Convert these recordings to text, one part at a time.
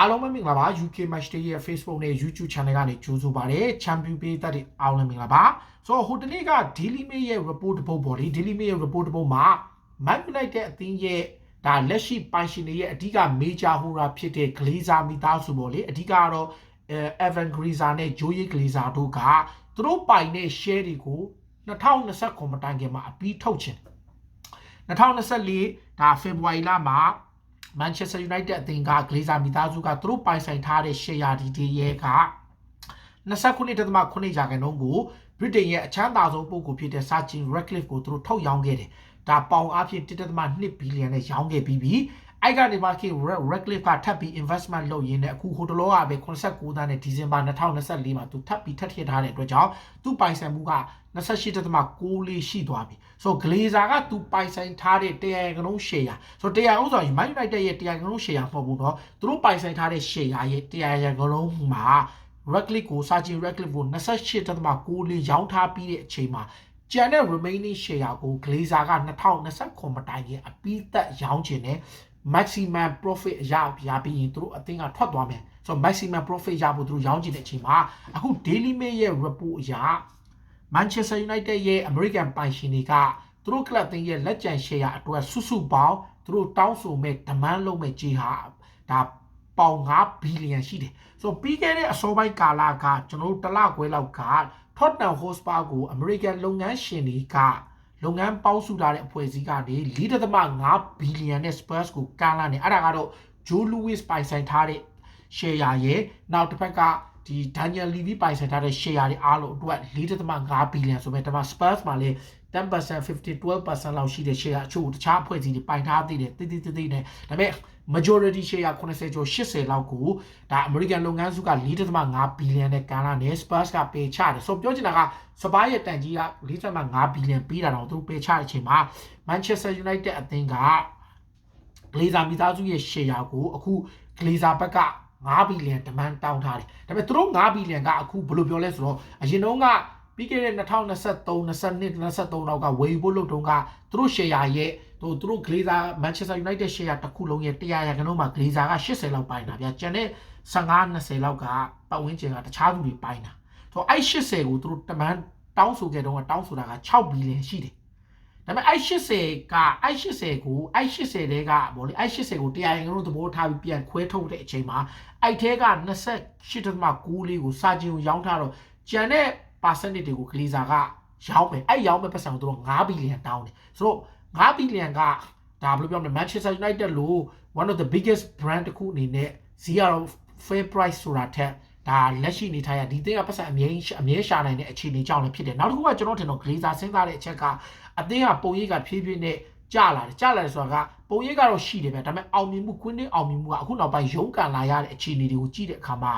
အားလုံးပဲမင်္ဂလာပါ UK Match Day ရဲ့ Facebook နဲ့ YouTube Channel ကနေကြိုးဆိုပါရစေ Champion ပေးသက်တဲ့အားလုံးမင်္ဂလာပါဆိုတော့ဟိုတနေ့က Daily Mail ရဲ့ report တစ်ပုဒ်ပေါ့လေ Daily Mail ရဲ့ report တစ်ပုဒ်မှာ Man United အသင်းရဲ့ဒါလက်ရှိပိုင်ရှင်တွေရဲ့အဓိက major holder ဖြစ်တဲ့ Glazer မိသားစုပေါ့လေအဓိကကတော့ Evan Glazer နဲ့ Joey Glazer တို့ကသူတို့ပိုင်တဲ့ share တွေကို2029မတိုင်ခင်မှာအပြီးထုတ်ချင်2024ဒါ February လမှာ Manchester United အသင်းက Glazer မိသားစုကသူတို့ပိုင်ဆိုင်ထားတဲ့ share ဒီရဲ့က29.8ရာခိုင်နှုန်းကို Britain ရဲ့အချမ်းသာဆုံးပုဂ္ဂိုလ်ဖြစ်တဲ့ Sir Jim Ratcliffe ကိုသူတို့ထုတ်ရောင်းခဲ့တယ်။ဒါပေါင်အဖြစ်1.2ဘီလီယံနဲ့ရောင်းခဲ့ပြီးပြီ။ အဲ့ကနေမှခေ Ratcliffe ကထပ်ပြီး investment လုပ်ရင်းနဲ့အခုဟိုတလောကပဲ89သန်းနဲ့ဒီဇင်ဘာ2024မှာသူထပ်ပြီးထပ်ထည့်ထားတဲ့အတွက်ကြောင့်သူပိုင်ဆိုင်မှုက28.6ရှိသွားပြီ။ဆို Glazer ကသူပိုင်ဆိုင်ထားတဲ့100ကလုံး share ဆို100အောင်ဆိုရင် Man United ရဲ့100ကလုံး share မဟုတ်ဘူးတော့သူတို့ပိုင်ဆိုင်ထားတဲ့ share ရဲ့100ကလုံးမှာ Radcliffe ကို Sergeant Radcliffe ကို28.6လေးရောင်းထားပြီးတဲ့အချိန်မှာကျန်တဲ့ remaining share ကို Glazer က2029မတိုင်ခင်အပြီးသက်ရောင်းခြင်းနဲ့ maximum profit ရရပြီးရင်သူတို့အသင်းကထွက်သွားမယ်ဆိုတော့ maximum profit ရဖို့သူတို့ရောင်းခြင်းတဲ့အချိန်မှာအခု Daily Mail ရဲ့ report အရ Manchester United ရဲ့ American ပိုင်ရှင်တွေကသူတို့ club အသင်းရဲ့လက်ကျန် share အတွက်စုစုပေါင်းသူတို့တောင်းဆိုမဲ့ demand လုပ်မဲ့ကြီးဟာဒါပေါင်9ဘီလီယံရှိတယ်ဆိုတော့ပြီးခဲ့တဲ့အစောပိုင်းကာလကကျွန်တော်တို့တစ်လခွဲလောက်က Tottenham Hotspur ကို American လုပ်ငန်းရှင်တွေက လုပ်ငန်းပေါင်းစုထားတဲ့အဖွဲ့အစည်းကနေ4.5ဘီလီယံနဲ့ Spurs ကိုကမ်းလာနေအဲ့ဒါကတော့ Joe Louis ပိုင်ဆိုင်ထားတဲ့ share ရဲ့နောက်တစ်ဖက်က ဒီ Daniel Levy ပိုင်ဆိုင်ထားတဲ့ share တွေအားလုံးအတွက်4.5ဘီလီယံဆိုပေမဲ့ဒါမှ Spurs မှာလည်း10% 50 12%လောက်ရှိတဲ့ share အချို့တခြားအဖွဲ့အစည်းတွေပိုင်ထားသေးတယ်တိတိတိတိနဲ့ဒါပေမဲ့ majority share 80ကျော်80လောက်ကိုဒါ American လုပ်ငန်းစုက4.5ဘီလီယံနဲ့ကန်လာနဲ့ Spurs ကပေချတယ်ဆိုပြောချင်တာကစပါးရဲ့တန်ကြီးက4.5ဘီလီယံပေးတာတော့သူပေချတဲ့အချိန်မှာ Manchester United အသင်းက Glazer မိသားစုရဲ့ share ကိုအခု Glazer ဘက်က 9ဘီလီယံ demand တောင်းထားတယ်ဒါပေမဲ့သူတို့9ဘီလီယံကအခုဘယ်လိုပြောလဲဆိုတော့အရင်တုန်းကပြီးခဲ့တဲ့2023 22 23လောက်ကဝယ်ဖို့လုပ်တုန်းကသူတို့ share ရဲ့သူသူတို့ Glazer Manchester United share တစ်ခုလုံးရဲ့100ရာခိုင်နှုန်းမှာ Glazer က80လောက်ပိုင်းတာဗျာကျန်တဲ့15 20လောက်ကပတ်ဝန်းကျင်ကတခြားသူတွေပိုင်းတာဆိုတော့အဲ့80ကိုသူတို့တမန်တောင်းဆိုခဲ့တုန်းကတောင်းဆိုတာက6ဘီလီယံရှိတယ် ဒါပေမဲ့အဲ့80ကအဲ့80 ကိုအဲ့80 တဲကဗောလေအဲ့80 ကိုတရားရင်ကလို့သဘောထားပြီးပြန်ခွဲထုတ်တဲ့အချိန်မှာအဲ့ထဲက28.6လေးကိုစာချင်းကိုရောင်းထားတော့ကျန်တဲ့ percentage တွေကို Glazer ကရောင်းမယ်အဲ့ရောင်းမဲ့ပတ်စံကိုသူတို့9ဘီလီယံတောင်းတယ်ဆိုတော့9ဘီလီယံကဒါဘယ်လိုပြောမလဲ Manchester United လို့ one of the biggest brand တခုအနေနဲ့ zero fair price ဆိုတာထက် ဒါလက်ရှိနေထိုင်ရဒီသင်းကပတ်စံအမြဲအမြဲရှာနိုင်တဲ့အခြေအနေကြောင့်လည်းဖြစ်တယ်နောက်တစ်ခုကကျွန်တော်ထင်တော့ Glazer စဉ်းစားတဲ့အချက်ကအသင်းကပုံရိပ်ကဖြည်းဖြည်းနဲ့ကြလာတယ်ကြလာတယ်ဆိုတာကပုံရိပ်ကတော့ရှိတယ်ဗျဒါပေမဲ့အောင်မြင်မှုကွင်းတင်းအောင်မြင်မှုကအခုနောက်ပိုင်းရုန်းကန်လာရတဲ့အခြေအနေတွေကိုကြည့်တဲ့အခါမှာ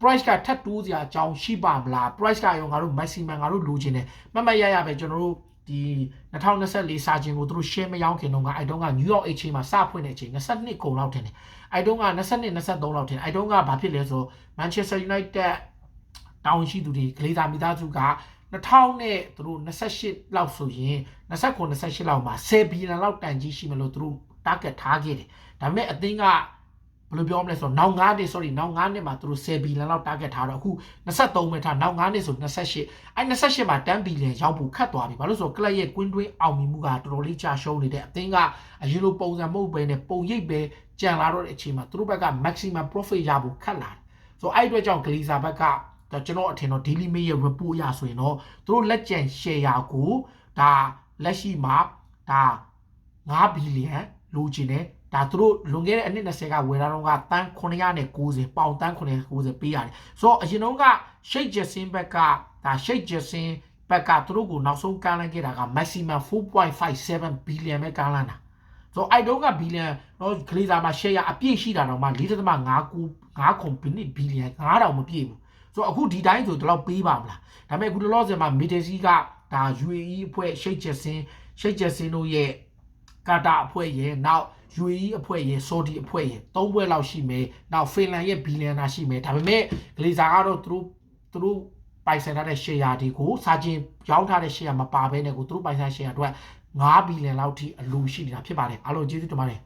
price ကထပ်တိုးစရာအကြောင်းရှိပါမလား price ကရောငါတို့ maximum ငါတို့လိုချင်တယ်မမတ်ရရပဲကျွန်တော်တို့ ဒီ2024စာချင်းကိုသူတို့ share မရောင်းခင်တော့ကအဲ့တုန်းက New York Exchange မှာစဖွင့်တဲ့အချိန်22ကုန်လောက်ထင်တယ်အဲ့တုန်းက22 23လောက်ထင်တယ်အဲ့တုန်းကဘာဖြစ်လဲဆို Manchester United တောင်းရှိသူတွေ Glazer မိသားစုက2000နဲ့သူတို့28လောက်ဆိုရင်29 28လောက်မှာ10ဘီလီယံလောက်တန်ကြီးရှိမလို့သူတို့ target ထားခဲ့တယ်ဒါပေမဲ့အသင်းက ဘယ်လိုပြောမလဲဆိုတော့နောက်9နှစ် sorry နောက်9နှစ်မှာသူတို့10ဘီလီယံလောက် target ထားတော့အခု23ပဲထားနောက်9နှစ်ဆို28အဲ28မှာ10ဘီလီယံရောက်ဖို့ခတ်သွားပြီဘာလို့ဆိုတော့ club ရဲ့ win win အောင်မြင်မှုကတော်တော်လေးကြာရှုံးနေတဲ့အသင်းကအရင်လိုပုံစံမဟုတ်ဘဲနဲ့ပုံရိပ်ပဲကြံလာတော့တဲ့အချိန်မှာသူတို့ဘက်က maximum profit ရဖို့ခတ်လာတယ်ဆိုတော့အဲ့အတွက်ကြောင့် Glazer ဘက်ကဒါကျွန်တော်အထင်တော့ Daily Mail ရဲ့ report ရဆိုရင်တော့သူတို့လက်ကျန် share ကိုဒါလက်ရှိမှာဒါ9ဘီလီယံလိုချင်တယ် ဒါသူတို့လွန်ခဲ့တဲ့အနှစ်20ကဝယ်လာတော့ကတန်း990ပေါင်တန်း990ပေးရတယ်ဆိုတော့အရင်တုန်းကရှိတ်ဂျက်ဆင်းဘက်ကဒါရှိတ်ဂျက်ဆင်းဘက်ကသူတို့ကိုနောက်ဆုံးကမ်းလှမ်းခဲ့တာက maximum 4.57 billion ပဲကမ်းလှမ်းတာဆိုတော့အဲ့တုန်းကဘီလီယံတော့ဂလီဇာမှာ share အပြည့်ရှိတာတော့မှ4.59 9ခုဘီလီယံ9000မပြည့်ဘူးဆိုတော့အခုဒီတိုင်းဆိုတော့ပေးပါမလားဒါပေမဲ့အခုလောလောဆယ်မှာမီတယ်စီကဒါ UAE အဖွဲ့ရှိတ်ဂျက်ဆင်းရှိတ်ဂျက်ဆင်းတို့ရဲ့ကာတာအဖွဲ့ရဲ့နောက် UAE အဖွဲ့ရဲ့ Saudi အဖွဲ့ရဲ့သုံးဘွဲလောက်ရှိမယ်နောက်ဖင်လန်ရဲ့ဘီလီယံနာရှိမယ်ဒါပေမဲ့ဂလီဇာကတော့သူတို့သူတို့ပိုင်ဆိုင်ထားတဲ့ share တွေကိုစာချင်းရောင်းထားတဲ့ share မပါဘဲနဲ့ကိုသူတို့ပိုင်ဆိုင် share အတွက်9ဘီလီယံလောက်ထိအလိုရှိနေတာဖြစ်ပါတယ်အားလုံးကျေးဇူးတင်ပါတယ်